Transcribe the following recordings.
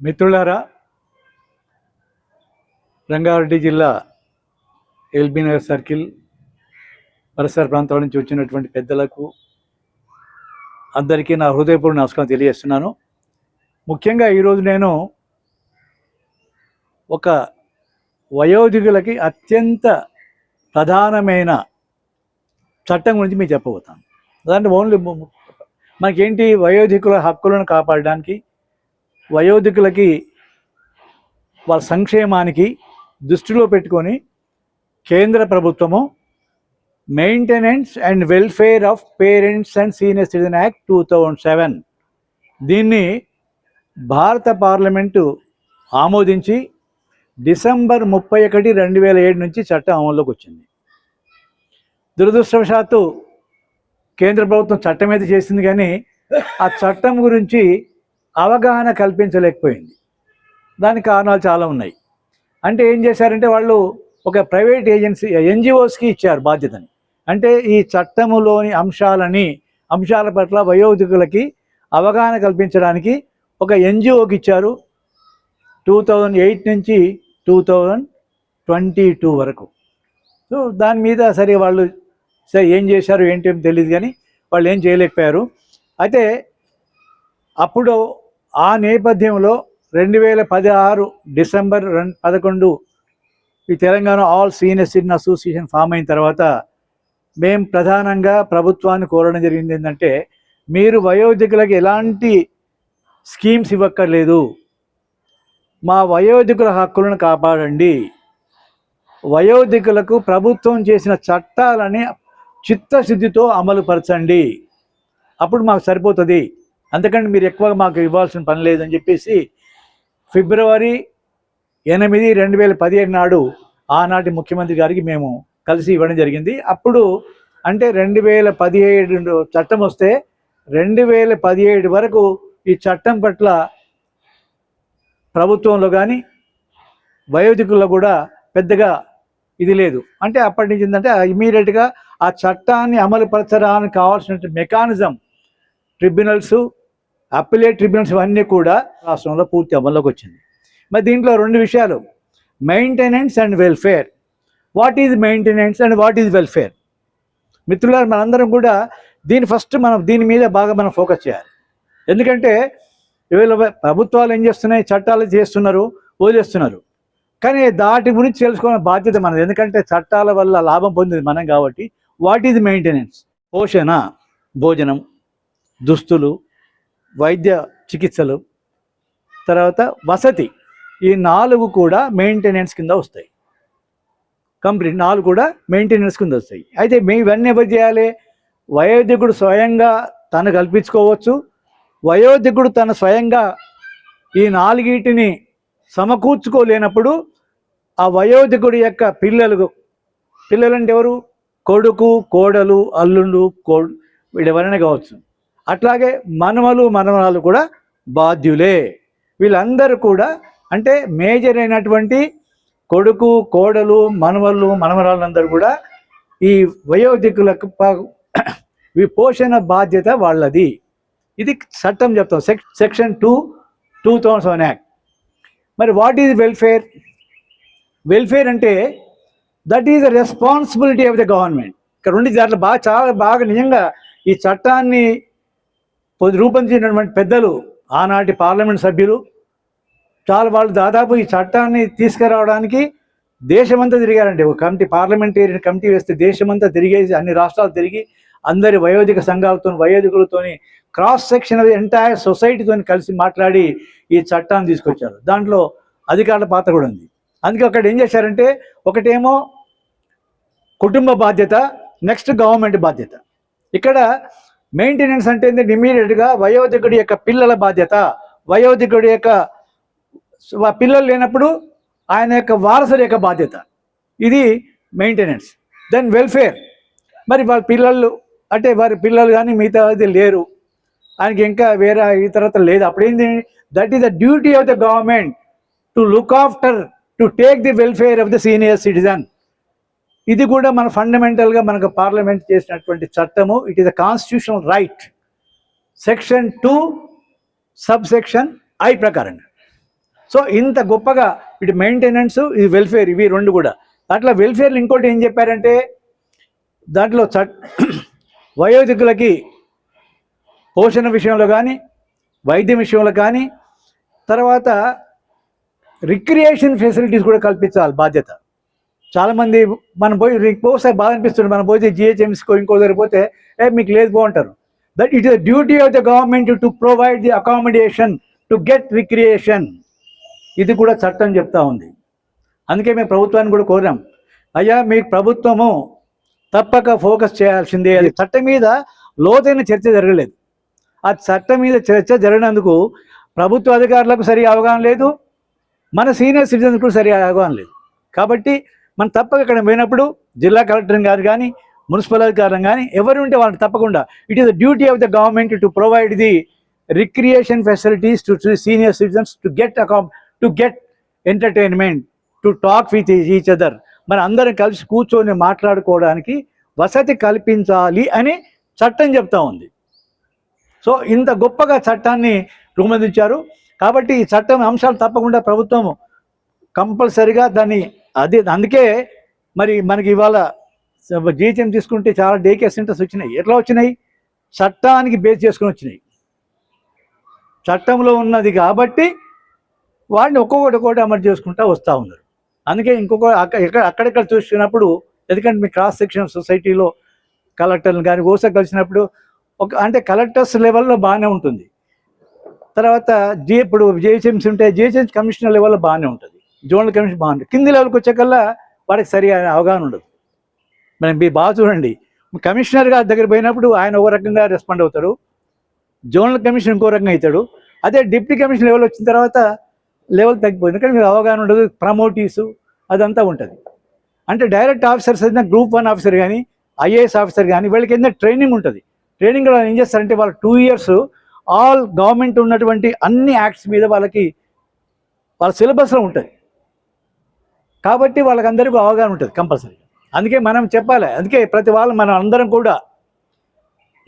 మిత్రులారా రంగారెడ్డి జిల్లా LB Nagar circle పరిసర ప్రాంతాల నుంచి వచ్చినటువంటి పెద్దలకు అందరికీ నా హృదయపూర్వక నమస్కారం తెలియజేస్తున్నాను. ముఖ్యంగా ఈరోజు నేను ఒక వయోధికులకి అత్యంత ప్రధానమైన చట్టం గురించి మీకు చెప్పబోతాను. దాంట్లో ఓన్లీ మనకేంటి వయోధికుల హక్కులను కాపాడడానికి వయోధికులకి వాళ్ళ సంక్షేమానికి దృష్టిలో పెట్టుకొని కేంద్ర ప్రభుత్వము maintenance and welfare of parents and senior citizen act two thousand seven. దీన్ని భారత పార్లమెంటు ఆమోదించి డిసెంబర్ ముప్పై ఒకటి రెండు వేల ఏడు నుంచి చట్టం అమల్లోకి వచ్చింది. దురదృష్టవశాత్తు కేంద్ర ప్రభుత్వం చట్టం అయితే చేసింది కానీ ఆ చట్టం గురించి అవగాహన కల్పించలేకపోయింది. దానికి కారణాలు చాలా ఉన్నాయి. అంటే ఏం చేశారంటే వాళ్ళు ఒక ప్రైవేట్ ఏజెన్సీ ఎన్జిఓస్కి ఇచ్చారు బాధ్యతని. అంటే ఈ చట్టములోని అంశాలని అంశాల పట్ల వయోధికులకి అవగాహన కల్పించడానికి ఒక ఎన్జిఓకి ఇచ్చారు టూ థౌజండ్ ఎయిట్ నుంచి టూ థౌజండ్ ట్వంటీ టూ వరకు. సో దాని మీద సరే వాళ్ళు సరే ఏం చేశారు ఏంటి తెలియదు కానీ వాళ్ళు ఏం చేయలేకపోయారు. అయితే అప్పుడు ఆ నేపథ్యంలో రెండు వేల పదహారు డిసెంబర్ రెండు పదకొండు ఈ Telangana all senior citizen association form అయిన తర్వాత మేము ప్రధానంగా ప్రభుత్వాన్ని కోరడం జరిగింది ఏంటంటే మీరు వయోధికులకు ఎలాంటి స్కీమ్స్ ఇవ్వక్కర్లేదు. మా వయోధికుల హక్కులను కాపాడండి. వయోధికులకు ప్రభుత్వం చేసిన చట్టాలని చిత్తశుద్ధితో అమలుపరచండి. అప్పుడు మాకు సరిపోతుంది. అందుకని మీరు ఎక్కువ మాకు ఇవ్వాల్సిన పని లేదని చెప్పేసి ఫిబ్రవరి ఎనిమిది రెండు వేల పదిహేడు నాడు ఆనాటి ముఖ్యమంత్రి గారికి మేము కలిసి ఇవ్వడం జరిగింది. అప్పుడు అంటే రెండు వేల పదిహేడు చట్టం వస్తే రెండు వేల పదిహేడు వరకు ఈ చట్టం పట్ల ప్రభుత్వంలో కానీ వయోధికుల్లో కూడా పెద్దగా ఇది లేదు. అంటే అప్పటి నుంచి ఏంటంటే ఇమీడియట్గా ఆ చట్టాన్ని అమలుపరచడానికి కావాల్సిన మెకానిజం ట్రిబ్యునల్స్ అప్పిలేట్ ట్రిబ్యునల్స్ ఇవన్నీ కూడా రాష్ట్రంలో పూర్తి అమల్లోకి వచ్చింది. మరి దీంట్లో రెండు విషయాలు. Maintenance and welfare. What is maintenance and what is welfare? మిత్రులారు మనందరం కూడా దీని ఫస్ట్ మనం దీని మీద బాగా మనం ఫోకస్ చేయాలి. ఎందుకంటే వీళ్ళ ప్రభుత్వాలు ఏం చేస్తున్నాయి? చట్టాలు చేస్తున్నారు వదిలేస్తున్నారు. కానీ దాటి గురించి తెలుసుకునే బాధ్యత మనది. ఎందుకంటే చట్టాల వల్ల లాభం పొందింది మనం కాబట్టి. What is maintenance? పోషణ భోజనం దుస్తులు వైద్య చికిత్సలు తర్వాత వసతి. ఈ నాలుగు కూడా మెయింటెనెన్స్ కింద వస్తాయి. కంప్లీట్ నాలుగు కూడా మెయింటెనెన్స్ కింద వస్తాయి. అయితే మేము ఇవన్నీ ఎవరు చేయాలి? వయోధికుడు స్వయంగా తను కల్పించుకోవచ్చు. వయోధికుడు తన స్వయంగా ఈ నాలుగిటిని సమకూర్చుకోలేనప్పుడు ఆ వయోధికుడి యొక్క పిల్లలు పిల్లలంటే ఎవరు? కొడుకు కోడలు అల్లుండు కో వీడెవరైనా కావచ్చు. అట్లాగే మనవలు మనవరాలు కూడా బాధ్యులే. వీళ్ళందరూ కూడా అంటే మేజర్ అయినటువంటి కొడుకు కోడలు మనవళ్ళు మనవరాళ్ళందరూ కూడా ఈ వయోధికులకు ఈ పోషణ బాధ్యత వాళ్ళది. ఇది చట్టం చెప్తాం. Sec section two two thousand seven act. మరి వాట్ ఈజ్ వెల్ఫేర్? వెల్ఫేర్ అంటే that is the responsibility of the government. ఇక్కడ రెండు దాంట్లో బాగా చాలా బాగా నిజంగా ఈ చట్టాన్ని రూపొందించినటువంటి పెద్దలు ఆనాటి పార్లమెంట్ సభ్యులు చాలా వాళ్ళు దాదాపు ఈ చట్టాన్ని తీసుకురావడానికి దేశమంతా తిరిగారండి. ఒక కమిటీ పార్లమెంటేరియన్ కమిటీ వేస్తే దేశమంతా తిరిగేసి అన్ని రాష్ట్రాలు తిరిగి అందరి వయోధిక సంఘాలతో వయోధికులతోని క్రాస్ సెక్షన్ ఎంటైర్ సొసైటీతో కలిసి మాట్లాడి ఈ చట్టాన్ని తీసుకొచ్చారు. దాంట్లో అధికారుల పాత్ర కూడా ఉంది. అందుకే అక్కడ ఏం చేశారంటే ఒకటేమో కుటుంబ బాధ్యత నెక్స్ట్ గవర్నమెంట్ బాధ్యత. ఇక్కడ మెయింటెనెన్స్ అంటే ఇమీడియట్గా వయోధికుడి యొక్క పిల్లల బాధ్యత. వయోధికుడి యొక్క పిల్లలు లేనప్పుడు ఆయన యొక్క వారసుల యొక్క బాధ్యత. ఇది మెయింటెనెన్స్ దెన్ వెల్ఫేర్ మరి వాళ్ళ పిల్లలు అంటే వారి పిల్లలు కానీ మిగతా అది లేరు. ఆయనకి ఇంకా వేరే ఇతరత లేదు. అప్పుడేంది that is the duty of the government to look after to take the welfare of the senior citizen ఇది కూడా మన ఫండమెంటల్గా మనకు పార్లమెంట్ చేసినటువంటి చట్టము. It is a constitutional right section two sub section I ప్రకారంగా సో ఇంత గొప్పగా ఇటు మెయింటెనెన్స్ ఇది వెల్ఫేర్ ఇవి రెండు కూడా. అట్లా వెల్ఫేర్లు ఇంకోటి ఏం చెప్పారంటే దాంట్లో చట్ వయోధికులకి పోషణ విషయంలో కానీ వైద్యం విషయంలో కానీ తర్వాత రిక్రియేషన్ ఫెసిలిటీస్ కూడా కల్పించాలి బాధ్యత. చాలామంది మనం పోయి ఒకసారి బాధ అనిపిస్తుంది మనం పోతే జిహెచ్ఎంసీకో ఇంకో దగ్గర పోతే ఏ మీకు లేదు బాగుంటారు. That it is the duty of the government to provide the accommodation to get recreation ఇది కూడా చట్టం చెప్తా ఉంది. అందుకే మేము ప్రభుత్వాన్ని కూడా కోరాం. అయ్యా మీకు ప్రభుత్వము తప్పక ఫోకస్ చేయాల్సిందే అది చట్టం మీద లోతైన చర్చ జరగలేదు. ఆ చట్టం మీద చర్చ జరిగినందుకు ప్రభుత్వ అధికారులకు సరి అవగాహన లేదు. మన సీనియర్ సిటిజన్స్ కూడా సరి అవగాహన లేదు. కాబట్టి మనం తప్పక ఇక్కడ పోయినప్పుడు జిల్లా కలెక్టర్ గారు కానీ మున్సిపల్ అధికారులు కానీ ఎవరు ఉంటే వాళ్ళని తప్పకుండా. It is the duty of the government to provide the recreation facilities to senior citizens to get accom to get entertainment to talk with each other మన అందరం కలిసి కూర్చొని మాట్లాడుకోవడానికి వసతి కల్పించాలి అని చట్టం చెప్తా ఉంది. సో ఇంత గొప్పగా చట్టాన్ని రూపొందించారు. కాబట్టి ఈ చట్టం అంశాలు తప్పకుండా ప్రభుత్వం కంపల్సరిగా దాన్ని అది అందుకే మరి మనకి ఇవాళ జీహెచ్ఎం తీసుకుంటే చాలా డే కేర్ సెంటర్స్ వచ్చినాయి. ఎట్లా వచ్చినాయి? చట్టానికి బేస్ చేసుకుని వచ్చినాయి. చట్టంలో ఉన్నది కాబట్టి వాడిని ఒక్కొక్కటి ఒక్కొక్కటి అమలు చేసుకుంటా వస్తూ ఉన్నారు. అందుకే ఇంకొక అక్కడ ఎక్కడ అక్కడెక్కడ చూసినప్పుడు ఎందుకంటే మీ క్రాస్ సెక్షన్ సొసైటీలో కలెక్టర్లు కానీ ఓసా కలిసినప్పుడు ఒక అంటే కలెక్టర్స్ లెవెల్లో బాగానే ఉంటుంది. తర్వాత జీ ఇప్పుడు జిహెచ్ఎంసీ ఉంటే జిహెచ్ఎంసీ కమిషనర్ లెవెల్లో బాగానే ఉంటుంది. జోనల్ కమిషన్ బాగుంటుంది కింది లెవెల్కి వచ్చేకల్లా వాడికి సరిగా అవగాహన ఉండదు. మనం మీరు బాగా చూడండి. కమిషనర్ గారి దగ్గర పోయినప్పుడు ఆయన ఒక రకంగా రెస్పాండ్ అవుతాడు. జోనల్ కమిషన్ ఇంకో రకంగా అవుతాడు. అదే డిప్యూటీ కమిషన్ లెవెల్ వచ్చిన తర్వాత లెవెల్ తగ్గిపోయింది. ఎందుకంటే మీరు అవగాహన ఉండదు. ప్రమోటీస్ అదంతా ఉంటుంది. అంటే డైరెక్ట్ ఆఫీసర్స్ అయినా గ్రూప్ వన్ ఆఫీసర్ కానీ ఐఏఎస్ ఆఫీసర్ కానీ వీళ్ళకి ఏదైనా ట్రైనింగ్ ఉంటుంది. ట్రైనింగ్ వాళ్ళు ఏం చేస్తారంటే వాళ్ళు టూ ఇయర్స్ ఆల్ గవర్నమెంట్ ఉన్నటువంటి అన్ని యాక్ట్స్ మీద వాళ్ళకి వాళ్ళ సిలబస్లో ఉంటుంది. కాబట్టి వాళ్ళకందరికీ అవగాహన ఉంటుంది కంపల్సరీ అందుకే మనం చెప్పాలి. అందుకే ప్రతి వాళ్ళు మనం అందరం కూడా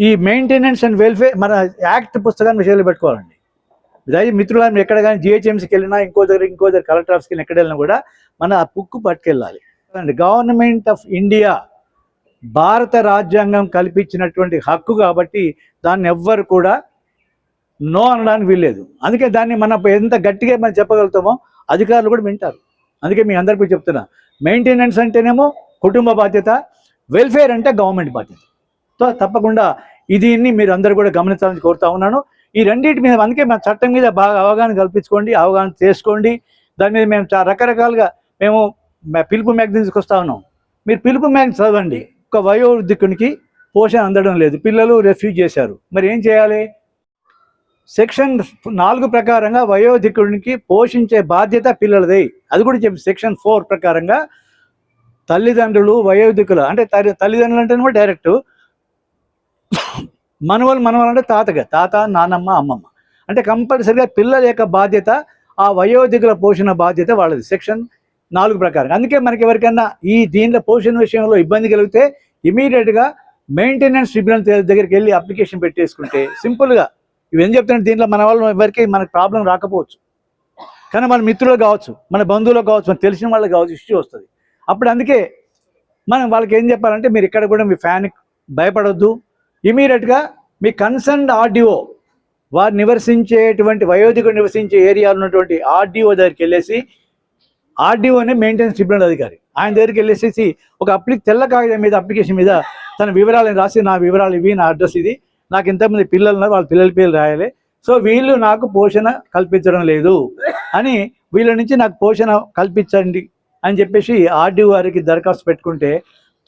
ఈ మెయింటెనెన్స్ అండ్ వెల్ఫేర్ మన యాక్ట్ పుస్తకాన్ని విషయాలు పెట్టుకోవాలండి. దయచేసి మిత్రుల ఎక్కడ కానీ జిహెచ్ఎంసీకి వెళ్ళినా ఇంకో దగ్గర ఇంకో దగ్గర కలెక్టర్ ఆఫీస్కి వెళ్ళిన ఎక్కడ వెళ్ళినా కూడా మన ఆ బుక్ పట్టుకెళ్ళాలి. గవర్నమెంట్ ఆఫ్ ఇండియా భారత రాజ్యాంగం కల్పించినటువంటి హక్కు కాబట్టి దాన్ని ఎవ్వరు కూడా నో అనడానికి వీల్లేదు. అందుకే దాన్ని మనం ఎంత గట్టిగా మనం చెప్పగలుగుతామో అధికారులు కూడా వింటారు. అందుకే మీ అందరికీ చెప్తున్నా. మెయింటెనెన్స్ అంటేనేమో కుటుంబ బాధ్యత వెల్ఫేర్ అంటే గవర్నమెంట్ బాధ్యత. సో తప్పకుండా దీన్ని మీరు అందరూ కూడా గమనించాలని కోరుతా ఉన్నాను. ఈ రెండింటి మీద అందుకే మా చట్టం మీద బాగా అవగాహన కల్పించుకోండి అవగాహన చేసుకోండి. దాని మీద మేము చాలా రకరకాలుగా మేము పిలుపు మ్యాగజైన్స్కి వస్తా ఉన్నాం. మీరు పిలుపు మ్యాగజైన్ చదవండి. ఒక వయోవృద్ధికునికి పోషణ అందడం లేదు. పిల్లలు రెఫ్యూజ్ చేశారు. మరి ఏం చేయాలి? సెక్షన్ నాలుగు ప్రకారంగా వయోధికుడికి పోషించే బాధ్యత పిల్లలది. అది కూడా చెప్పి సెక్షన్ ఫోర్ ప్రకారంగా తల్లిదండ్రులు వయోధికులు అంటే తల్లి- తల్లిదండ్రులు కూడా డైరెక్ట్ మనవలు మనవలు అంటే తాతగా తాత నానమ్మ అమ్మమ్మ. అంటే కంపల్సరిగా పిల్లల యొక్క బాధ్యత ఆ వయోధికుల పోషణ బాధ్యత వాళ్ళది. సెక్షన్ నాలుగు ప్రకారం అందుకే మనకి ఎవరికైనా ఈ దీనిలో పోషణ విషయంలో ఇబ్బంది కలిగితే ఇమీడియట్గా మెయింటెనెన్స్ ట్రిబ్యునల్ దగ్గరికి వెళ్ళి అప్లికేషన్ పెట్టేసుకుంటే సింపుల్గా ఇవి ఏం చెప్తున్నాడు దీంట్లో మన వాళ్ళు ఎవరికి మనకి ప్రాబ్లం రాకపోవచ్చు. కానీ మన మిత్రులు కావచ్చు మన బంధువులకు కావచ్చు మన తెలిసిన వాళ్ళకి కావచ్చు ఇష్యూ వస్తుంది. అప్పుడు అందుకే మనం వాళ్ళకి ఏం చెప్పాలంటే మీరు ఇక్కడ కూడా మీ ఫ్యాన్ భయపడొద్దు. ఇమీడియట్గా మీ కన్సర్న్ ఆర్డీఓ వారు నివసించేటువంటి వయోధికుడు నివసించే ఏరియాలో ఉన్నటువంటి ఆర్డీఓ దగ్గరికి వెళ్ళేసి ఆర్డీఓనే మెయింటెనెన్స్ ట్రిబ్యునల్ అధికారి ఆయన దగ్గరికి వెళ్ళేసేసి ఒక అప్లి తెల్ల కాగితం మీద అప్లికేషన్ మీద తన వివరాలను రాసి నా వివరాలు ఇవి నా అడ్రస్ ఇది. నాకు ఇంతమంది పిల్లలు ఉన్నారు వాళ్ళ పిల్లల పేర్లు రాయాలి. సో వీళ్ళు నాకు పోషణ కల్పించడం లేదు అని వీళ్ళ నుంచి నాకు పోషణ కల్పించండి అని చెప్పేసి ఆర్డీఓ గారికి దరఖాస్తు పెట్టుకుంటే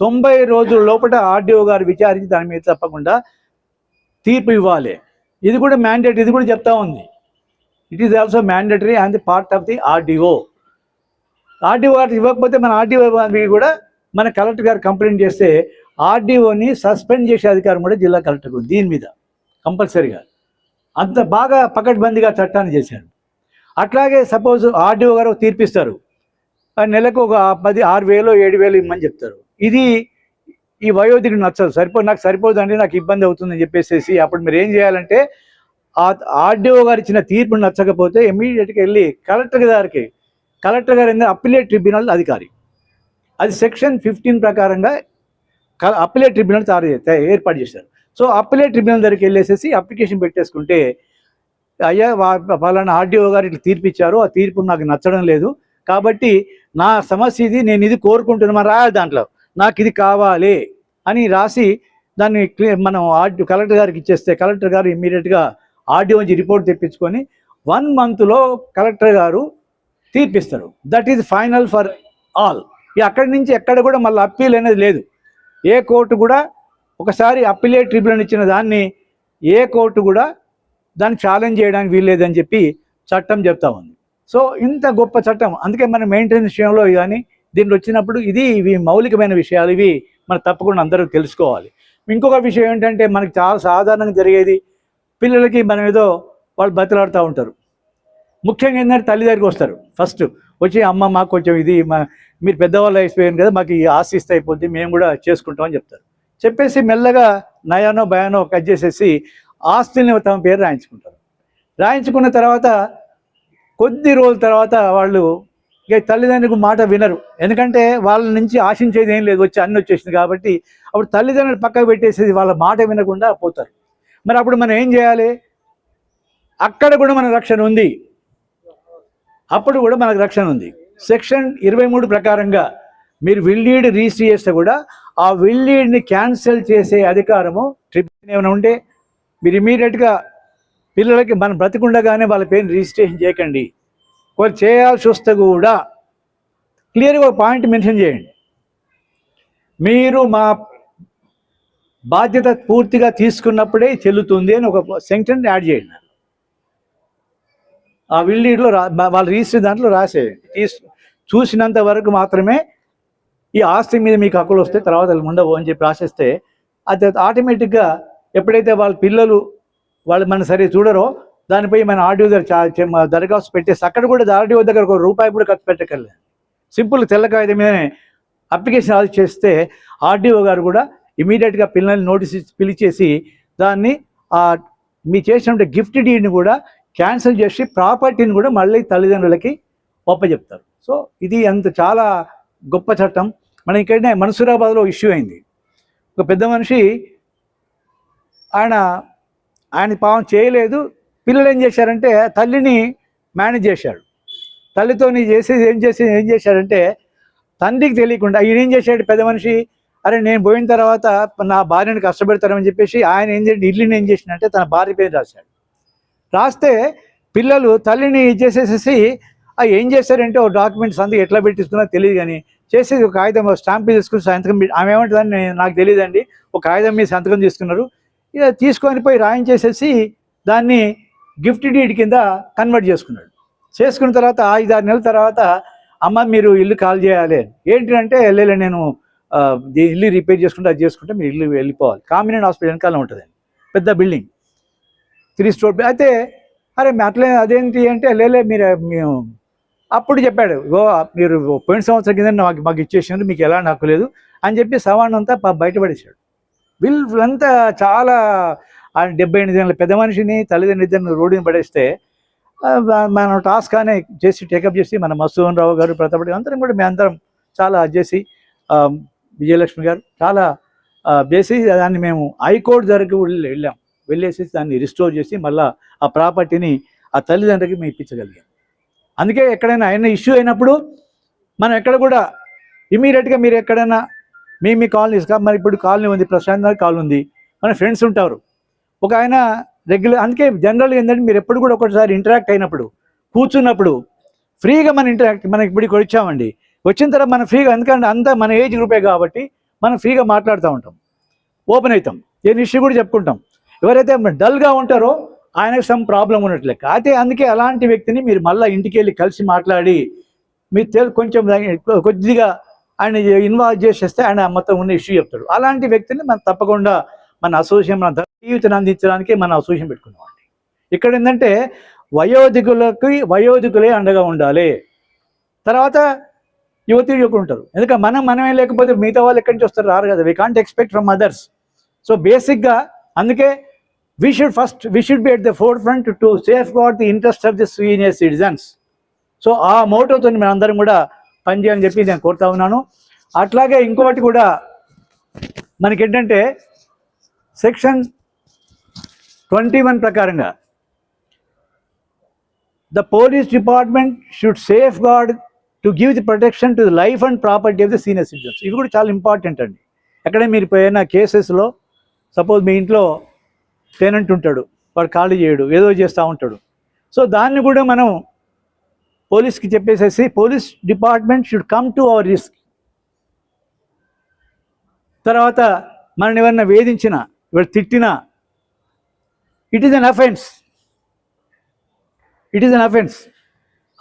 తొంభై రోజుల లోపల ఆర్డీఓ గారు విచారించి దాని మీద తప్పకుండా తీర్పు ఇవ్వాలి. ఇది కూడా మ్యాండేట్ ఇది కూడా చెప్తా ఉంది. It is also mandatory and the part of the RDO RDO గారు ఇవ్వకపోతే మన ఆర్డీఓ కూడా మన కలెక్టర్ గారు కంప్లైంట్ చేస్తే ఆర్డీఓని సస్పెండ్ చేసే అధికారం కూడా జిల్లా కలెక్టర్కు ఉంది దీని మీద కంపల్సరీగా. అంత బాగా పకడ్బందీగా చట్టాన్ని చేశారు. అట్లాగే సపోజ్ ఆర్డీఓ గారు తీర్పిస్తారు. నెలకు ఒక పది ఆరు వేలు ఏడు వేలు ఇమ్మని చెప్తారు. ఇది ఈ వయోధికుడు నచ్చదు. సరిపో నాకు సరిపోదండి నాకు ఇబ్బంది అవుతుందని చెప్పేసి అప్పుడు మీరు ఏం చేయాలంటే ఆ ఆర్డీఓ గారు ఇచ్చిన తీర్పు నచ్చకపోతే ఇమీడియట్గా వెళ్ళి కలెక్టర్ గారికి కలెక్టర్ గారు ఏంటంటే అప్పిలేట్ ట్రిబ్యునల్ అధికారి. అది సెక్షన్ ఫిఫ్టీన్ ప్రకారంగా అప్పిలేట్ ట్రిబ్యునల్ తయారు ఏర్పాటు చేశారు. సో అప్పిలేట్ ట్రిబ్యునల్ దగ్గరికి వెళ్ళేసేసి అప్లికేషన్ పెట్టేసుకుంటే అయ్యా వా- వాళ్ళని ఆర్డీఓ గారు ఇట్లా తీర్పు ఇచ్చారు ఆ తీర్పు నాకు నచ్చడం లేదు. కాబట్టి నా సమస్య ఇది నేను ఇది కోరుకుంటున్నాను రాయాలి దాంట్లో. నాకు ఇది కావాలి అని రాసి దాన్ని మనం ఆర్డీ కలెక్టర్ గారికి ఇచ్చేస్తే కలెక్టర్ గారు ఇమ్మీడియట్గా ఆర్డీఓ నుంచి రిపోర్ట్ తెప్పించుకొని వన్ మంత్లో కలెక్టర్ గారు తీర్పిస్తారు. That is final for all ఈ అక్కడి నుంచి ఎక్కడ కూడా మళ్ళీ అప్పీల్ అనేది లేదు. ఏ కోర్టు కూడా ఒకసారి అప్పిలేట్ ట్రిబ్యునల్ ఇచ్చిన దాన్ని ఏ కోర్టు కూడా దాన్ని ఛాలెంజ్ చేయడానికి వీల్లేదని చెప్పి చట్టం చెప్తా ఉంది. సో ఇంత గొప్ప చట్టం. అందుకే మన మెయింటెనెన్స్ విషయంలో కానీ దీంట్లో వచ్చినప్పుడు ఇది ఇవి మౌలికమైన విషయాలు. ఇవి మనం తప్పకుండా అందరూ తెలుసుకోవాలి. ఇంకొక విషయం ఏంటంటే మనకి చాలా సాధారణంగా జరిగేది పిల్లలకి మనం ఏదో వాళ్ళు బతిలాడుతూ ఉంటారు. ముఖ్యంగా ఏంటంటే తల్లి దగ్గరికి వస్తారు. ఫస్ట్ వచ్చి అమ్మ మాకు కొంచెం ఇది మా మీరు పెద్దవాళ్ళు అయిపోయాను కదా మాకు ఈ ఆస్తి అయిపోద్ది మేము కూడా చేసుకుంటామని చెప్తారు. చెప్పేసి మెల్లగా నయానో భయానో కట్ చేసేసి ఆస్తుల్ని తమ పేరు రాయించుకుంటారు. రాయించుకున్న తర్వాత కొద్ది రోజుల తర్వాత వాళ్ళు ఇక తల్లిదండ్రులకు మాట వినరు. ఎందుకంటే వాళ్ళ నుంచి ఆశించేది ఏం లేదు వచ్చి అన్ని వచ్చేసింది కాబట్టి అప్పుడు తల్లిదండ్రులు పక్కకు పెట్టేసేది వాళ్ళ మాట వినకుండా పోతారు. మరి అప్పుడు మనం ఏం చేయాలి? అక్కడ కూడా మన రక్షణ ఉంది. అప్పుడు కూడా మనకు రక్షణ ఉంది. సెక్షన్ ఇరవై మూడు ప్రకారంగా మీరు విల్లీడ్ రిజిస్టర్ చేస్తే కూడా ఆ విల్లీడ్ని క్యాన్సిల్ చేసే అధికారము ట్రిబ్యునల్ ఏమైనా ఉంటే మీరు ఇమీడియట్గా పిల్లలకి మనం బ్రతికుండగానే వాళ్ళ పేరు రిజిస్ట్రేషన్ చేయకండి. వాళ్ళు చేయాల్సి వస్తే కూడా క్లియర్గా ఒక పాయింట్ మెన్షన్ చేయండి. మీరు మా బాధ్యత పూర్తిగా తీసుకున్నప్పుడే చెల్లుతుంది అని ఒక సెంక్షన్ యాడ్ చేయండి. ఆ విల్లీడ్లో రా వాళ్ళు రిజిస్టర్ దాంట్లో రాసే చూసినంత వరకు మాత్రమే ఈ ఆస్తి మీద మీకు హక్కులు వస్తే తర్వాత ఉండవు అని చెప్పి రాసేస్తే అది ఆటోమేటిక్గా ఎప్పుడైతే వాళ్ళ పిల్లలు వాళ్ళు మన సరే చూడరో దానిపై మన ఆడియో దగ్గర దరఖాస్తు పెట్టేసి అక్కడ కూడా ఆడియో దగ్గర ఒక రూపాయి కూడా ఖర్చు పెట్టగలేదు సింపుల్ తెల్ల కాగితం మీదనే అప్లికేషన్ ఆది చేస్తే ఆర్డీఓ గారు కూడా ఇమీడియట్గా పిల్లల్ని నోటీస్ పిలిచేసి దాన్ని మీ చేసినటువంటి గిఫ్ట్ డీడ్ని కూడా క్యాన్సిల్ చేసి ప్రాపర్టీని కూడా మళ్ళీ తల్లిదండ్రులకి ఒప్పజెప్తారు. సో ఇది అంత చాలా గొప్ప చట్టం. మన ఇక్కడనే మన్సూరాబాద్లో ఇష్యూ అయింది. ఒక పెద్ద మనిషి ఆయన ఆయన పాపం చేయలేదు. పిల్లలు ఏం చేశారంటే తల్లిని మేనేజ్ చేశాడు. తల్లితో చేసేది ఏం చేసి ఏం చేశాడంటే తండ్రికి తెలియకుండా ఈయన ఏం చేశాడు పెద్ద మనిషి? అరే నేను పోయిన తర్వాత నా భార్యను కష్టపెడతానని చెప్పేసి ఆయన ఏం చేసి ఇల్లుని ఏం చేసినంటే తన భార్య పేరు రాశాడు. రాస్తే పిల్లలు తల్లిని చేసేసేసి ఏం చేశారంటే ఒక డాక్యుమెంట్స్ అందుకు ఎట్లా పెట్టిస్తున్నా తెలియదు కానీ చేసేది ఒక కాగితం స్టాంప్ తీసుకుని సంతకం ఆమె ఏమంటుందని నాకు తెలియదండి ఒక కాగితం మీద సంతకం తీసుకున్నారు ఇక తీసుకొని పోయి రాయించేసేసి దాన్ని గిఫ్ట్ డీడ్ కింద కన్వర్ట్ చేసుకున్నాడు. చేసుకున్న తర్వాత ఐదారు నెలల తర్వాత అమ్మ మీరు ఇల్లు కాల్ చేయాలి. ఏంటి అంటే వెళ్ళలే నేను ఇల్లు రిపేర్ చేసుకుంటే అది చేసుకుంటే మీరు ఇల్లు వెళ్ళిపోవాలి. కామినేట్ హాస్పిటల్ వెనకాల ఉంటుంది పెద్ద బిల్డింగ్. త్రీ స్టోర్ అయితే అరే అట్లే అదేంటి అంటే లేలే మీరు మేము అప్పుడు చెప్పాడు ఓ మీరు పోయిన సంవత్సరం కింద మాకు మాకు ఇచ్చేసినారు మీకు ఎలా హక్కు లేదు అని చెప్పి సవాన్ అంతా బయటపడేసాడు బయటపడేశాడు. వీళ్ళంతా చాలా ఆ డెబ్బై ఎనిమిది ఏళ్ళ పెద్ద మనిషిని తల్లిదండ్రులు ఇద్దరిని రోడ్డుని పడేస్తే మనం టాస్క్ అనే చేసి టేకప్ చేసి మన మసూన్ రావు గారు ప్రతాపడి అందరం కూడా మేము అందరం చాలా చేసి విజయలక్ష్మి గారు చాలా బేసి చేసి దాన్ని మేము హైకోర్టు దగ్గరికి వెళ్ళి- వెళ్ళేసి దాన్ని రిస్టోర్ చేసి మళ్ళీ ఆ ప్రాపర్టీని ఆ తల్లిదండ్రులకి మేము ఇప్పించగలిగాం. అందుకే ఎక్కడైనా ఆయన ఇష్యూ అయినప్పుడు మనం ఎక్కడ కూడా ఇమీడియట్గా మీరు ఎక్కడైనా మీ మీ కాలనీస్ కా మరి ఇప్పుడు కాలనీ ఉంది ప్రశాంత్ నగర్ కాలనీ ఉంది మన ఫ్రెండ్స్ ఉంటారు. ఒక ఆయన రెగ్యులర్ అందుకే జనరల్గా ఏంటంటే మీరు ఎప్పుడు కూడా ఒకసారి ఇంటరాక్ట్ అయినప్పుడు కూర్చున్నప్పుడు ఫ్రీగా మన ఇంటరాక్ట్ మనకి ఇప్పుడు ఇక్కడ వచ్చామండి. వచ్చిన తర్వాత మనం ఫ్రీగా ఎందుకంటే అంతా మన ఏజ్ గ్రూపే కాబట్టి మనం ఫ్రీగా మాట్లాడుతూ ఉంటాం. ఓపెన్ అవుతాం. ఏ ఇష్యూ కూడా చెప్పుకుంటాం. ఎవరైతే డల్గా ఉంటారో ఆయనకు సమ్ ప్రాబ్లం ఉన్నట్లు. లెక్క అయితే అందుకే అలాంటి వ్యక్తిని మీరు మళ్ళీ ఇంటికి వెళ్ళి కలిసి మాట్లాడి మీరు తెలు కొంచెం కొద్దిగా ఆయన ఇన్వాల్వ్ చేసేస్తే ఆయన మొత్తం ఉన్న ఇష్యూ చెప్తాడు. అలాంటి వ్యక్తిని మనం తప్పకుండా మన అసోసియేషన్ మన జీవితాన్ని అందించడానికి మన అసోసియేషన్ పెట్టుకున్నాం ఇక్కడ ఏంటంటే వయోధికులకి వయోధికులే అండగా ఉండాలి. తర్వాత యువతి యువకులు ఉంటారు. ఎందుకంటే మనం మనమే లేకపోతే మిగతా వాళ్ళు ఎక్కడి నుంచి వస్తారు? రారు కదా. We can't expect from others so బేసిక్గా అందుకే we should first we should be at the forefront to safeguard the interests of the senior citizens. So ఆ మోటోతో మేము అందరం కూడా పనిచేయాలని చెప్పి నేను కోరుతా ఉన్నాను. అట్లాగే ఇంకొకటి కూడా మనకేంటంటే సెక్షన్ ట్వంటీ వన్ ప్రకారంగా the police department should safeguard to give the protection to the life and property of the senior citizens ఇవి కూడా చాలా ఇంపార్టెంట్ అండి. ఎక్కడ మీరు పోయిన కేసెస్లో సపోజ్ మీ ఇంట్లో టెనెంట్ ఉంటాడు వాడు ఖాళీ చేయడు ఏదో చేస్తూ ఉంటాడు. సో దాన్ని కూడా మనం పోలీస్కి చెప్పేసేసి police department should come to our risk తర్వాత మనని ఎవరన్నా వేధించిన ఇవాళ తిట్టినా it is an offence it is an offence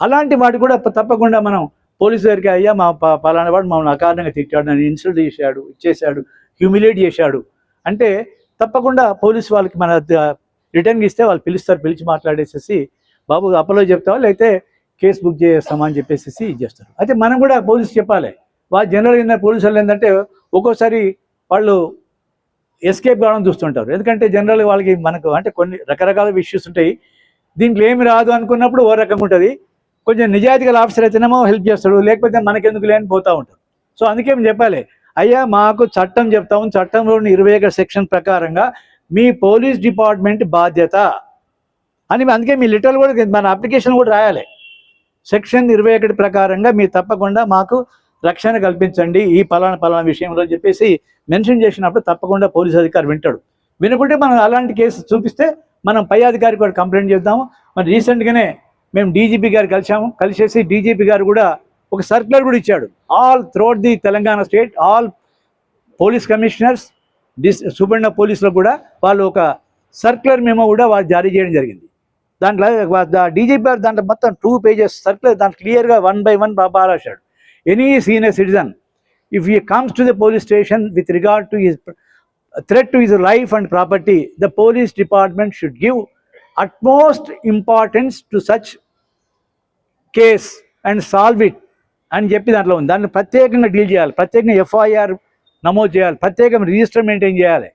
అలాంటి వాటి కూడా తప్పకుండా మనం పోలీసు గారికి అయ్యా మా పలానా వాడు మమ్మల్ని అకారణంగా తిట్టాడు నన్ను ఇన్సల్ట్ చేశాడు ఇచ్చేశాడు హ్యూమిలేట్ చేశాడు. అంటే తప్పకుండా పోలీసు వాళ్ళకి మన రిటర్న్ ఇస్తే వాళ్ళు పిలుస్తారు పిలిచి మాట్లాడేసేసి. బాబు అప్పలో చెప్తావా? లేకపోతే కేసు బుక్ చేస్తామని చెప్పేసి ఇది చేస్తారు. అయితే మనం కూడా పోలీసు చెప్పాలి. వాళ్ళు జనరల్ కింద పోలీసు వాళ్ళు ఏంటంటే ఒక్కోసారి వాళ్ళు ఎస్కేప్ కావడం చూస్తుంటారు. ఎందుకంటే జనరల్ వాళ్ళకి మనకు అంటే కొన్ని రకరకాల ఇష్యూస్ ఉంటాయి. దీంట్లో ఏమి రాదు అనుకున్నప్పుడు ఓ రకంగా ఉంటుంది. కొంచెం నిజాయితీ గల ఆఫీసర్ అయితేనేమో హెల్ప్ చేస్తాడు. లేకపోతే మనకెందుకు లేని పోతూ ఉంటారు. సో అందుకే చెప్పాలి? అయ్యా మాకు చట్టం చెప్తాము. చట్టంలోని ఇరవై ఒక సెక్షన్ ప్రకారంగా మీ పోలీస్ డిపార్ట్మెంట్ బాధ్యత అని అందుకే మీ లిటర్ కూడా మన అప్లికేషన్ కూడా రాయాలి. సెక్షన్ ఇరవై ఒకటి ప్రకారంగా మీరు తప్పకుండా మాకు రక్షణ కల్పించండి. ఈ పలానా పలానా విషయంలో చెప్పేసి మెన్షన్ చేసినప్పుడు తప్పకుండా పోలీస్ అధికారి వింటాడు. వినకుంటే మనం అలాంటి కేసు చూపిస్తే మనం పై అధికారి కూడా కంప్లైంట్ చేద్దాము. మరి రీసెంట్గానే మేము డీజీపీ గారు కలిసాము కలిసేసి డీజీపీ గారు కూడా ఒక సర్క్యులర్ కూడా ఇచ్చాడు. All throughout the Telangana state all police commissioners డిస్ సుబర్ణ పోలీసులకు కూడా వాళ్ళు ఒక సర్క్యులర్ మేము కూడా వాళ్ళు జారీ చేయడం జరిగింది. దాంట్లో డీజీపీ గారు దాంట్లో మొత్తం టూ పేజెస్ సర్క్యులర్ దాంట్లో క్లియర్గా వన్ బై వన్ బాబా రాశాడు. Any senior citizen if he comes to the police station with regard to his threat to his life and property the police department should give utmost importance to such case and solve it అని చెప్పి దాంట్లో ఉంది. దాన్ని ప్రత్యేకంగా deal చేయాలి. ప్రత్యేకంగా FIR నమోదు చేయాలి. ప్రత్యేకంగా రిజిస్టర్ మెయింటైన్ చేయాలి.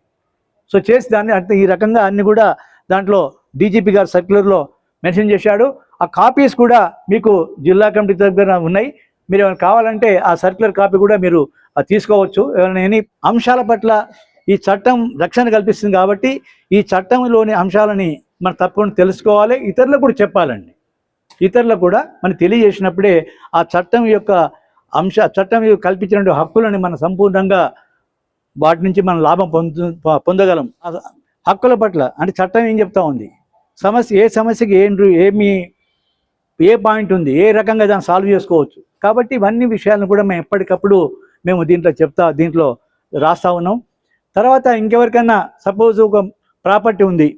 సో చేసి దాన్ని అంటే ఈ రకంగా అన్ని కూడా దాంట్లో డీజీపీ గారు సర్క్యులర్లో మెన్షన్ చేశాడు. ఆ కాపీస్ కూడా మీకు జిల్లా కమిటీ దగ్గర ఉన్నాయి. మీరు ఏమైనా కావాలంటే ఆ సర్క్యులర్ కాపీ కూడా మీరు తీసుకోవచ్చు. ఏమైనా ఎన్ని అంశాల పట్ల ఈ చట్టం రక్షణ కల్పిస్తుంది కాబట్టి ఈ చట్టంలోని అంశాలని మనం తప్పకుండా తెలుసుకోవాలి. ఇతరులకు కూడా చెప్పాలండి. ఇతరులకు కూడా మనం తెలియజేసినప్పుడే ఆ చట్టం యొక్క అంశ చట్టం యొక్క కల్పించిన హక్కులని మనం సంపూర్ణంగా వాటి నుంచి మనం లాభం పొందు పొందగలం. హక్కుల పట్ల అంటే చట్టం ఏం చెప్తా ఉంది? సమస్య ఏ సమస్యకి ఏం ఏమి ఏ పాయింట్ ఉంది ఏ రకంగా దాన్ని సాల్వ్ చేసుకోవచ్చు? కాబట్టి ఇవన్నీ విషయాలను కూడా మేము ఎప్పటికప్పుడు మేము దీంట్లో చెప్తా దీంట్లో రాస్తా ఉన్నాం. తర్వాత ఇంకెవరికైనా సపోజ్ ఒక ప్రాపర్టీ ఉంది.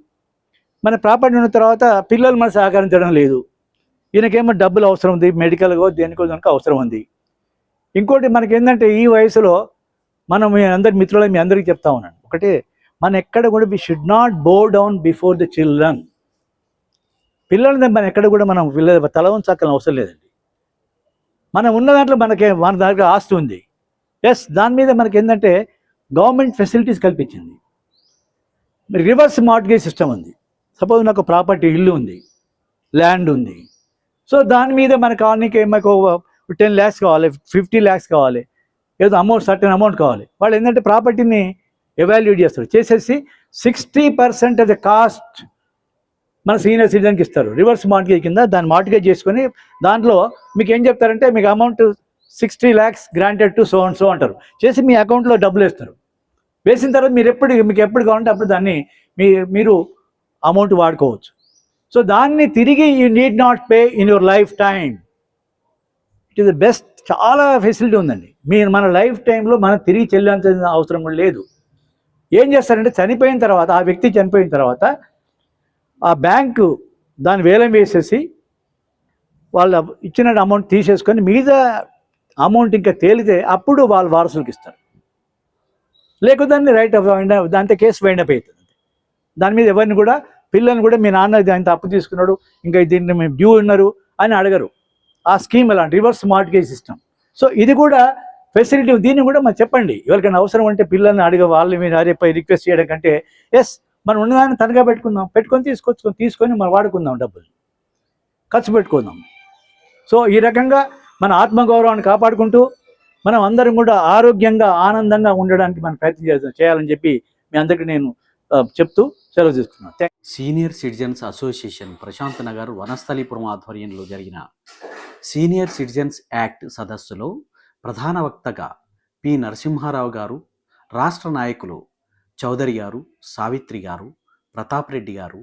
మన ప్రాపర్టీ ఉన్న తర్వాత పిల్లలు మన సహకరించడం లేదు. ఈయనకేమో డబ్బులు అవసరం ఉంది మెడికల్గో దేనికో దానికి అవసరం ఉంది. ఇంకోటి మనకి ఏంటంటే ఈ వయసులో మనం మీ అందరి మిత్రులు మీ అందరికీ చెప్తా ఉన్నాను. ఒకటే మనం ఎక్కడ కూడా we should not bow down before the children పిల్లలని మనం ఎక్కడ కూడా మనం పిల్లల తల ఉంచాకని అవసరం లేదండి. మనం ఉన్న దాంట్లో మనకి మన దగ్గర ఆస్తి ఉంది. ఎస్ దాని మీద మనకి ఏంటంటే గవర్నమెంట్ ఫెసిలిటీస్ కల్పించింది. రివర్స్ మార్ట్గేజ్ సిస్టమ్ ఉంది. సపోజ్ నాకు ప్రాపర్టీ ఇల్లు ఉంది ల్యాండ్ ఉంది. సో దాని మీద మన కాలనీకి మాకు టెన్ ల్యాక్స్ కావాలి ఫిఫ్టీ ల్యాక్స్ కావాలి. ఏదో అమౌంట్ సర్టన్ అమౌంట్ కావాలి. వాళ్ళు ఏంటంటే ప్రాపర్టీని ఎవాల్యుయేట్ చేస్తారు. చేసేసి sixty percent of the cost మన సీనియర్ సిటిజన్కి ఇస్తారు. రివర్స్ మార్టిగేజ్ కింద దాన్ని మార్టిగేజ్ చేసుకొని దాంట్లో మీకు ఏం చెప్తారంటే మీకు amount sixty lakhs granted to so and so అంటారు. చేసి మీ అకౌంట్లో డబ్బులు వేస్తారు. వేసిన తర్వాత మీరు ఎప్పుడు మీకు ఎప్పుడు కావాలంటే అప్పుడు దాన్ని మీ మీరు అమౌంట్ వాడుకోవచ్చు. సో దాన్ని తిరిగి you need not pay in your life time it is the best చాలా ఫెసిలిటీ ఉందండి. మీరు మన లైఫ్ టైంలో మనం తిరిగి చెల్లించాల్సిన అవసరం కూడా లేదు. ఏం చేస్తారంటే చనిపోయిన తర్వాత ఆ వ్యక్తి చనిపోయిన తర్వాత ఆ బ్యాంకు దాని వేలం వేసేసి వాళ్ళ ఇచ్చిన అమౌంట్ తీసేసుకొని మీద అమౌంట్ ఇంకా తేలితే అప్పుడు వాళ్ళ వారసులకు ఇస్తారు. లేకపోతే దాన్ని రైట్ దాంతో కేసు వైండప్ అవుతుంది. దాని మీద ఎవరిని కూడా పిల్లల్ని కూడా మీ నాన్న ఆయన అప్పు తీసుకున్నాడు ఇంకా దీన్ని మేము డ్యూ ఉన్నారు అని అడగరు. ఆ స్కీమ్ ఎలాంటి రివర్స్ మార్టిగేజ్ సిస్టమ్ సో ఇది కూడా ఫెసిలిటీ దీన్ని కూడా మనం చెప్పండి. ఎవరికైనా అవసరం అంటే పిల్లల్ని అడిగే వాళ్ళని మీద అరేపై రిక్వెస్ట్ చేయడం కంటే ఎస్ మనం ఉన్నదాన్ని తనగా పెట్టుకుందాం పెట్టుకొని తీసుకొచ్చుకొని తీసుకొని మనం వాడుకుందాం డబ్బులు. ఖర్చు పెట్టుకుందాం. సో ఈ రకంగా మన ఆత్మగౌరవాన్ని కాపాడుకుంటూ మనం అందరం కూడా ఆరోగ్యంగా ఆనందంగా ఉండడానికి మనం ప్రయత్నం చేద్దాం చేయాలని చెప్పి మీ అందరికీ నేను చెప్తూ సెలవు తీసుకున్నాను senior citizens association Prashant Nagar Vanasthalipuram ఆధ్వర్యంలో జరిగిన సీనియర్ సిటిజన్స్ యాక్ట్ సదస్సులో ప్రధాన వక్తగా పి. నరసింహారావు గారు రాష్ట్ర నాయకులు చౌదరి గారు సావిత్రి గారు ప్రతాప్ రెడ్డి గారు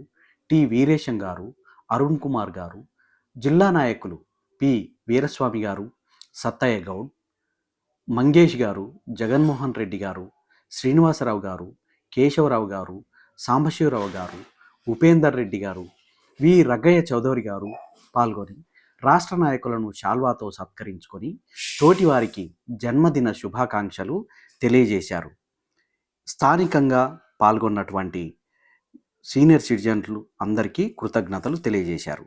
టి. వీరేశం గారు అరుణ్ కుమార్ గారు జిల్లా నాయకులు పి. వీరస్వామి గారు సత్తయ్య గౌడ్ మంగేష్ గారు జగన్మోహన్ రెడ్డి గారు శ్రీనివాసరావు గారు కేశవరావు గారు సాంబశివరావు గారు ఉపేందర్ రెడ్డి గారు వి. రగ్గయ్య చౌదరి గారు పాల్గొని రాష్ట్ర నాయకులను శాల్వాతో సత్కరించుకొని తోటివారికి జన్మదిన శుభాకాంక్షలు తెలియజేశారు. స్థానికంగా పాల్గొన్నటువంటి సీనియర్ సిటిజన్లు అందరికీ కృతజ్ఞతలు తెలియజేశారు.